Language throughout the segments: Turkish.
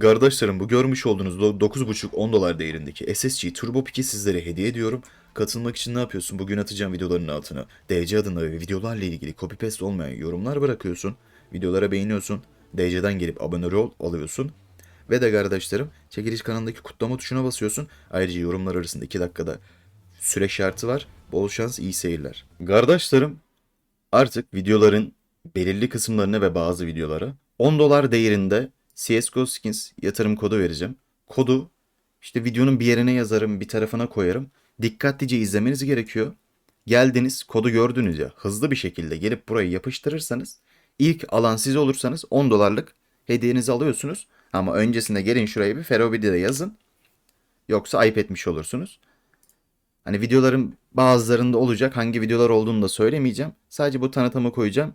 Kardeşlerim bu görmüş olduğunuz do- 9.5-10 dolar değerindeki SSG Turbo Pick'i sizlere hediye ediyorum. Katılmak için ne yapıyorsun? Bugün atacağım videoların altına DC adına ve videolarla ilgili copy paste olmayan yorumlar bırakıyorsun. Videolara beğeniyorsun. DC'den gelip abone ol alıyorsun. Ve de kardeşlerim çekiliş kanalındaki kutlama tuşuna basıyorsun. Ayrıca yorumlar arasında 2 dakikada süre şartı var. Bol şans, iyi seyirler. Kardeşlerim artık videoların belirli kısımlarına ve bazı videolara 10 dolar değerinde CSGO Skins yatırım kodu vereceğim. Kodu işte videonun bir yerine yazarım, bir tarafına koyarım. Dikkatlice izlemeniz gerekiyor. Geldiniz, kodu gördünüz ya. Hızlı bir şekilde gelip burayı yapıştırırsanız ilk alan siz olursanız 10 dolarlık hediyenizi alıyorsunuz. Ama öncesinde gelin şuraya bir Ferobidi yazın. Yoksa ayıp etmiş olursunuz. Hani videoların bazılarında olacak. Hangi videolar olduğunu da söylemeyeceğim. Sadece bu tanıtımı koyacağım.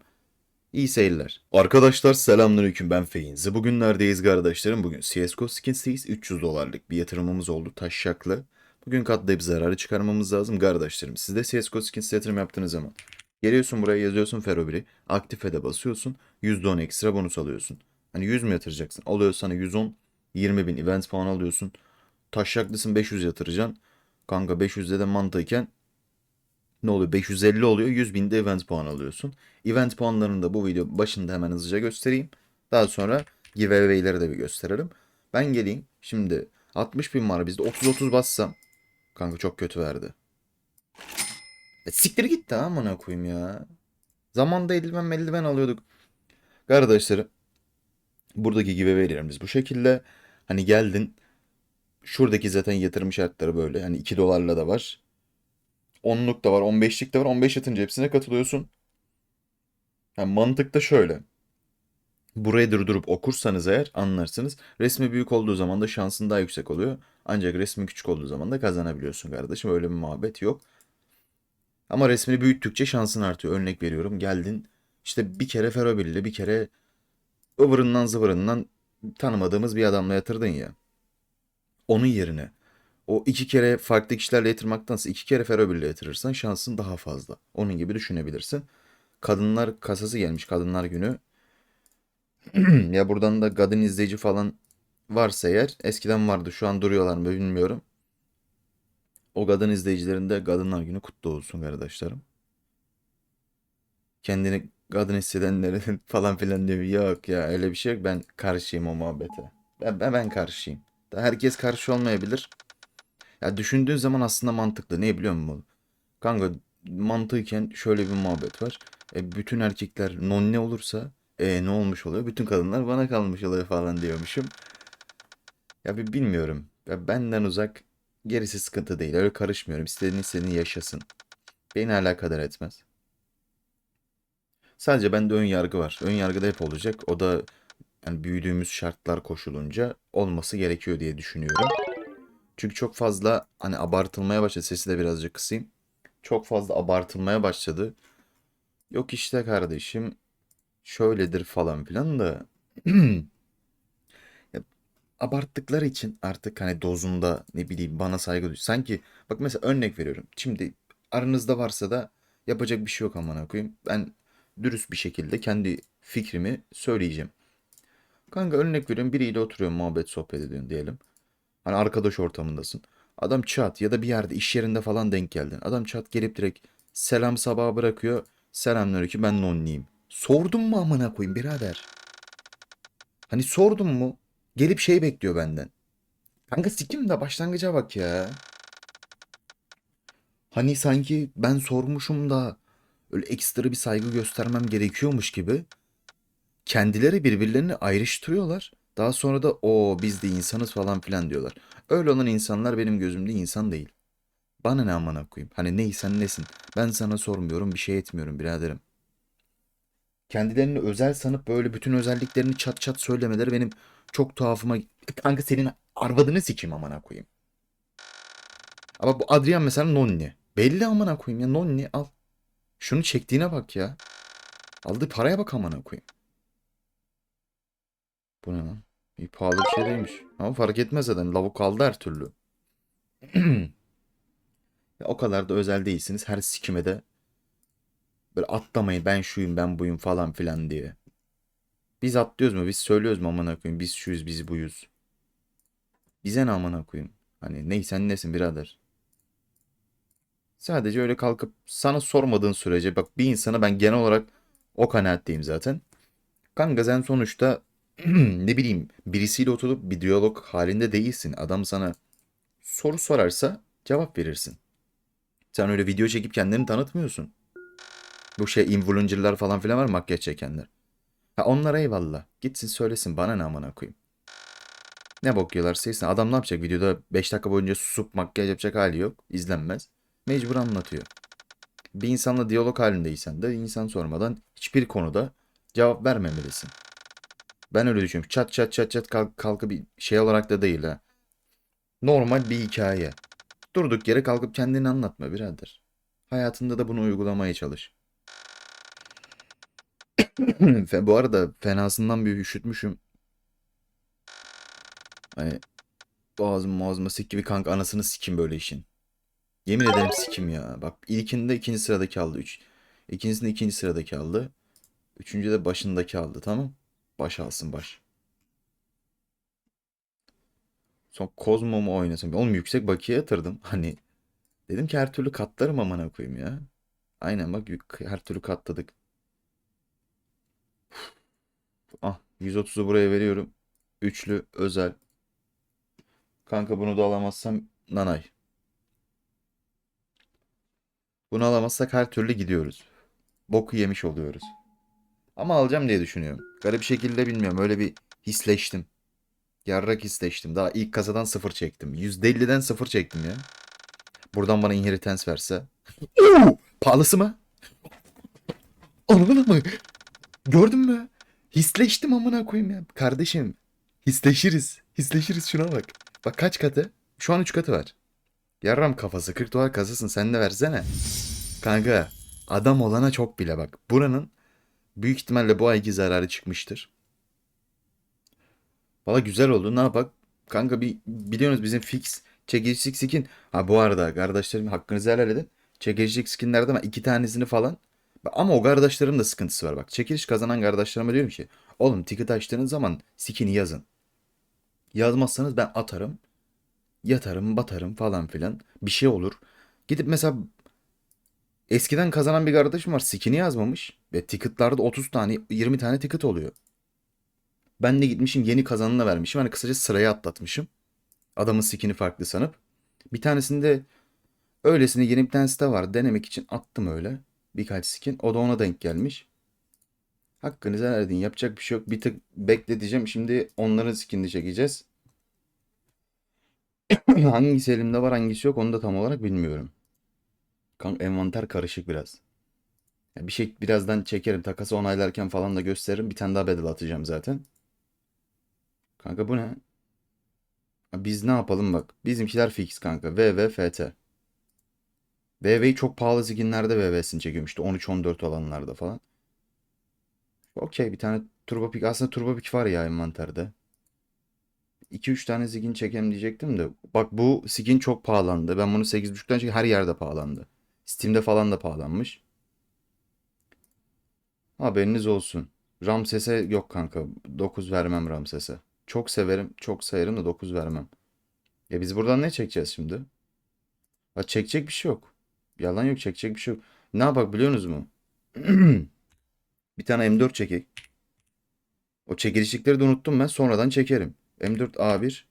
İyi seyirler. Arkadaşlar selamünaleyküm ben Feyinzi. Bugün neredeyiz kardeşlerim? Bugün CSGO Skins'teyiz. 300 dolarlık bir yatırımımız oldu taşşaklı. Bugün katlayıp zararı çıkarmamız lazım kardeşlerim. Siz de CSGO Skins yatırım yaptığınız zaman. Geliyorsun buraya yazıyorsun Ferobiri. Aktife de basıyorsun. %10 ekstra bonus alıyorsun. Hani 100 mü yatıracaksın? Alıyor sana 110. 20 bin event puan alıyorsun. Taşşaklısın 500 yatıracaksın. Kanka 500'de de mantıken ne oluyor? 550 oluyor. 100 binde event puan alıyorsun. Event puanlarını da bu video başında hemen hızlıca göstereyim. Daha sonra giveaway'leri de bir gösterelim. Ben geleyim. Şimdi 60 bin var bizde. 30-30 bassam. Kanka çok kötü verdi. E, siktir git de amına koyayım ya. Zamanda eldiven eldiven alıyorduk. Kardeşlerim. Buradaki giveaway'lerimiz bu şekilde. Hani geldin. Şuradaki zaten yatırım şartları böyle. Hani 2 dolarla da var. 10'luk da var, 15'lik de var. 15 yatınca hepsine katılıyorsun. Yani mantık da şöyle. Burayı durdurup okursanız eğer anlarsınız. Resmi büyük olduğu zaman da şansın daha yüksek oluyor. Ancak resmi küçük olduğu zaman da kazanabiliyorsun kardeşim. Öyle bir muhabbet yok. Ama resmini büyüttükçe şansın artıyor. Örnek veriyorum. Geldin işte bir kere Ferrobil'le bir kere ıvırından zıvırından tanımadığımız bir adamla yatırdın ya. Onun yerine o iki kere farklı kişilerle yatırmaktansa iki kere Ferrobil'le yatırırsan şansın daha fazla. Onun gibi düşünebilirsin. Kadınlar kasası gelmiş Kadınlar Günü. ya buradan da kadın izleyici falan varsa eğer eskiden vardı şu an duruyorlar mı bilmiyorum. O kadın izleyicilerin de Kadınlar Günü kutlu olsun kardeşlerim. Kendini kadın hissedenlerin falan filan diyor. Yok ya öyle bir şey yok. Ben karşıyım o muhabbete. Ben, ben, ben karşıyım. Herkes karşı olmayabilir. Ya düşündüğün zaman aslında mantıklı. Ne biliyor musun? Kanka mantıken şöyle bir muhabbet var. E, bütün erkekler nonne olursa e, ne olmuş oluyor? Bütün kadınlar bana kalmış oluyor falan diyormuşum. Ya bir bilmiyorum. Ya benden uzak gerisi sıkıntı değil. Öyle karışmıyorum. İstediğini istediğini yaşasın. Beni alakadar etmez. Sadece bende ön yargı var. Ön yargı da hep olacak. O da yani büyüdüğümüz şartlar koşulunca olması gerekiyor diye düşünüyorum. Çünkü çok fazla hani abartılmaya başladı. Sesi de birazcık kısayım. Çok fazla abartılmaya başladı. Yok işte kardeşim şöyledir falan filan da abarttıkları için artık hani dozunda ne bileyim bana saygı duy. Sanki bak mesela örnek veriyorum. Şimdi aranızda varsa da yapacak bir şey yok amına koyayım. Ben dürüst bir şekilde kendi fikrimi söyleyeceğim. Kanka örnek veriyorum biriyle oturuyorum muhabbet sohbet ediyorsun diyelim. Hani arkadaş ortamındasın. Adam çat ya da bir yerde iş yerinde falan denk geldin. Adam çat gelip direkt selam sabah bırakıyor. Selamünaleyküm ben nonniyim. Sordum mu amına koyayım birader? Hani sordum mu? Gelip şey bekliyor benden. Kanka sikim de başlangıca bak ya. Hani sanki ben sormuşum da öyle ekstra bir saygı göstermem gerekiyormuş gibi kendileri birbirlerini ayrıştırıyorlar. Daha sonra da o biz de insanız falan filan diyorlar. Öyle olan insanlar benim gözümde insan değil. Bana ne amına koyayım? Hani neysen nesin? Ben sana sormuyorum, bir şey etmiyorum biraderim. Kendilerini özel sanıp böyle bütün özelliklerini çat çat söylemeleri benim çok tuhafıma... Kanka senin arvadını sikeyim amına koyayım. Ama bu Adrian mesela nonni. Belli amına koyayım ya nonni al. Şunu çektiğine bak ya. Aldığı paraya bak amına koyayım. Bu ne lan? İyi pahalı bir şey değilmiş. Ama fark etmez zaten. Lavuk aldı her türlü. O kadar da özel değilsiniz. Her sikime de böyle atlamayın ben şuyum ben buyum falan filan diye. Biz atlıyoruz mu? Biz söylüyoruz mu amına koyayım? Biz şuyuz biz buyuz. Bize ne amına koyayım. Hani ney sen nesin birader? Sadece öyle kalkıp sana sormadığın sürece bak bir insana ben genel olarak o kanaatteyim zaten. Kanka sen sonuçta ne bileyim birisiyle oturup bir diyalog halinde değilsin. Adam sana soru sorarsa cevap verirsin. Sen öyle video çekip kendini tanıtmıyorsun. Bu şey influencer'lar falan filan var makyaj çekenler. Ha onlara eyvallah. Gitsin söylesin bana ne amına koyayım. Ne bok yiyorlarsa yesin. Adam ne yapacak videoda 5 dakika boyunca susup makyaj yapacak hali yok. İzlenmez. Mecbur anlatıyor. Bir insanla diyalog halindeysen de insan sormadan hiçbir konuda cevap vermemelisin. Ben öyle düşünüyorum. Çat çat çat çat kalk, kalkıp bir şey olarak da değil ha. Normal bir hikaye. Durduk yere kalkıp kendini anlatma birader. Hayatında da bunu uygulamaya çalış. Bu arada fenasından bir üşütmüşüm. Hani boğazım boğazıma sik gibi kanka anasını sikim böyle işin. Yemin ederim sikim ya. Bak ilkinde ikinci sıradaki aldı. Üç. İkincisinde ikinci sıradaki aldı. Üçüncü de başındaki aldı tamam. Baş alsın baş. Son Kozmo mu oynasın? Oğlum yüksek bakiye yatırdım. Hani dedim ki her türlü katlarım amına koyayım ya. Aynen bak her türlü katladık. Ah 130'u buraya veriyorum. Üçlü özel. Kanka bunu da alamazsam nanay. Bunu alamazsak her türlü gidiyoruz. Boku yemiş oluyoruz. Ama alacağım diye düşünüyorum. Garip şekilde bilmiyorum. Öyle bir hisleştim. Yarrak hisleştim. Daha ilk kasadan sıfır çektim. %50'den sıfır çektim ya. Buradan bana inheritance verse. Pahalısı mı? Anladın mı? Gördün mü? Hisleştim amına koyayım ya. Kardeşim. Hisleşiriz. Hisleşiriz şuna bak. Bak kaç katı? Şu an 3 katı var. Yarram kafası 40 dolar kasasın sen de versene. Kanka adam olana çok bile bak. Buranın büyük ihtimalle bu ayki zararı çıkmıştır. Valla güzel oldu. Ne yapak? Kanka bir biliyorsunuz bizim fix çekicilik skin. Ha bu arada kardeşlerim hakkınızı helal edin. Çekicilik skinlerden iki tanesini falan. Ama o kardeşlerim de sıkıntısı var bak. Çekiliş kazanan kardeşlerime diyorum ki. Oğlum ticket açtığınız zaman skin'i yazın. Yazmazsanız ben atarım. Yatarım batarım falan filan. Bir şey olur. Gidip mesela eskiden kazanan bir kardeşim var. Skin'i yazmamış. Ve ticketlarda 30 tane 20 tane ticket oluyor. Ben de gitmişim yeni kazanına vermişim. Hani kısaca sıraya atlatmışım. Adamın skin'i farklı sanıp. Bir tanesinde öylesine yeni bir tanesi de var. Denemek için attım öyle. Birkaç skin. O da ona denk gelmiş. Hakkınızı helal edin. Yapacak bir şey yok. Bir tık bekleteceğim. Şimdi onların skinini çekeceğiz. Hangisi elimde var hangisi yok onu da tam olarak bilmiyorum. Kanka envanter karışık biraz. Ya bir şey birazdan çekerim. Takası onaylarken falan da gösteririm. Bir tane daha bedel atacağım zaten. Kanka bu ne? Ha, Biz ne yapalım bak. Bizimkiler fix kanka. VV FT. VV'yi çok pahalı skinlerde VV'sini çekiyorum işte 13-14 olanlarda falan. Okey bir tane Turbo Pick. Aslında Turbo Pick var ya envanterde. 2-3 tane skin çekelim diyecektim de. Bak bu skin çok pahalandı. Ben bunu 8.5'tan çektim. Her yerde pahalandı. Steam'de falan da pahalanmış. Haberiniz olsun. Ramses'e yok kanka. 9 vermem Ramses'e. Çok severim. Çok sayarım da 9 vermem. Ya biz buradan ne çekeceğiz şimdi? Ha çekecek bir şey yok. Yalan yok çekecek bir şey yok. Ne yapak biliyorsunuz mu? Bir tane M4 çekek. O çekilişlikleri de unuttum ben. Sonradan çekerim. M4 A1.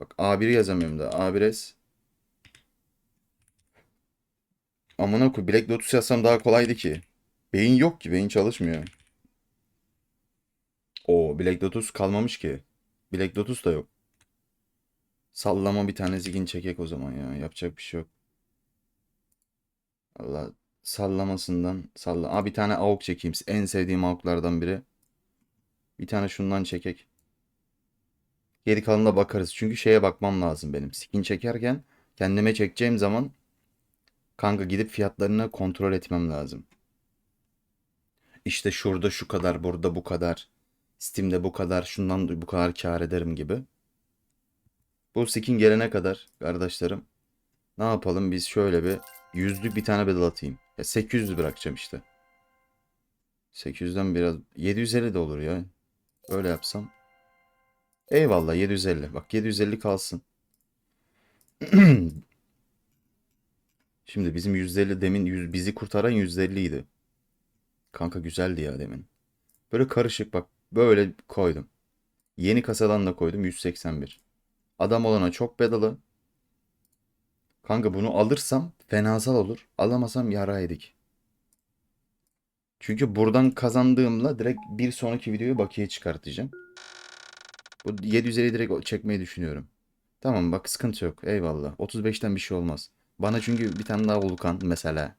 Bak A1'i yazamıyorum da. A1S. Amına koy. Black Lotus yazsam daha kolaydı ki. Beyin yok ki. Beyin çalışmıyor. O Black Lotus kalmamış ki. Black Lotus da yok. Sallama bir tane zigin çekek o zaman ya. Yapacak bir şey yok. Allah sallamasından salla. Aa bir tane AUK çekeyim. En sevdiğim AUK'lardan biri. Bir tane şundan çekek. Geri kalanına bakarız. Çünkü şeye bakmam lazım benim. Skin çekerken kendime çekeceğim zaman kanka gidip fiyatlarını kontrol etmem lazım. İşte şurada şu kadar, burada bu kadar. Steam'de bu kadar, şundan bu kadar kâr ederim gibi. Bu skin gelene kadar kardeşlerim ne yapalım biz şöyle bir yüzlük bir tane bedel atayım. Ya 800 bırakacağım işte. 800'den biraz 750 de olur ya. Öyle yapsam. Eyvallah 750. Bak 750 kalsın. Şimdi bizim 150 demin yüz- bizi kurtaran 150 idi. Kanka güzeldi ya demin. Böyle karışık bak böyle koydum. Yeni kasadan da koydum 181. Adam olana çok bedalı. Kanka bunu alırsam fenasal olur. Alamasam yara yedik. Çünkü buradan kazandığımla direkt bir sonraki videoyu bakiye çıkartacağım. Bu 750 direkt çekmeyi düşünüyorum. Tamam bak sıkıntı yok. Eyvallah. 35'ten bir şey olmaz. Bana çünkü bir tane daha vulkan mesela.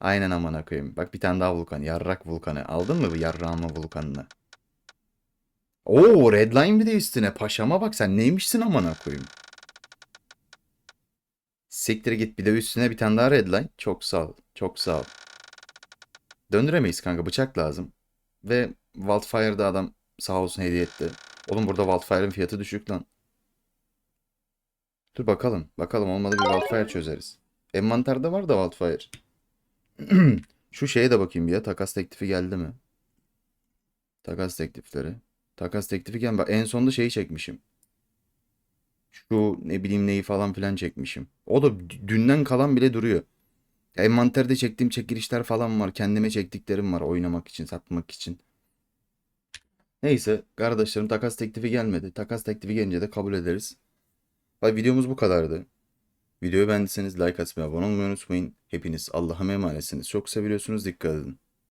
Aynen amına koyayım. Bak bir tane daha vulkan. Yarrak vulkanı. Aldın mı bu yarrağımı vulkanını? Oo redline bir de üstüne. Paşama bak sen neymişsin amına koyayım. Siktir git bir de üstüne bir tane daha redline. Çok sağ ol. Çok sağ ol. Döndüremeyiz kanka bıçak lazım. Ve Wildfire'da adam sağ olsun hediye etti. Oğlum burada Wildfire'ın fiyatı düşük lan. Dur bakalım. Bakalım olmadı bir Wildfire çözeriz. Envanterde var da Wildfire. Şu şeye de bakayım bir ya. Takas teklifi geldi mi? Takas teklifleri. Takas teklifi geldi. Bak en sonunda şeyi çekmişim. Şu ne bileyim neyi falan filan çekmişim. O da dünden kalan bile duruyor. Ya Envanterde çektiğim çekilişler falan var. Kendime çektiklerim var oynamak için, satmak için. Neyse kardeşlerim takas teklifi gelmedi. Takas teklifi gelince de kabul ederiz. Bak videomuz bu kadardı. Videoyu beğendiyseniz like atmayı, abone olmayı unutmayın. Hepiniz Allah'a emanetsiniz. Çok seviyorsunuz. Dikkat edin.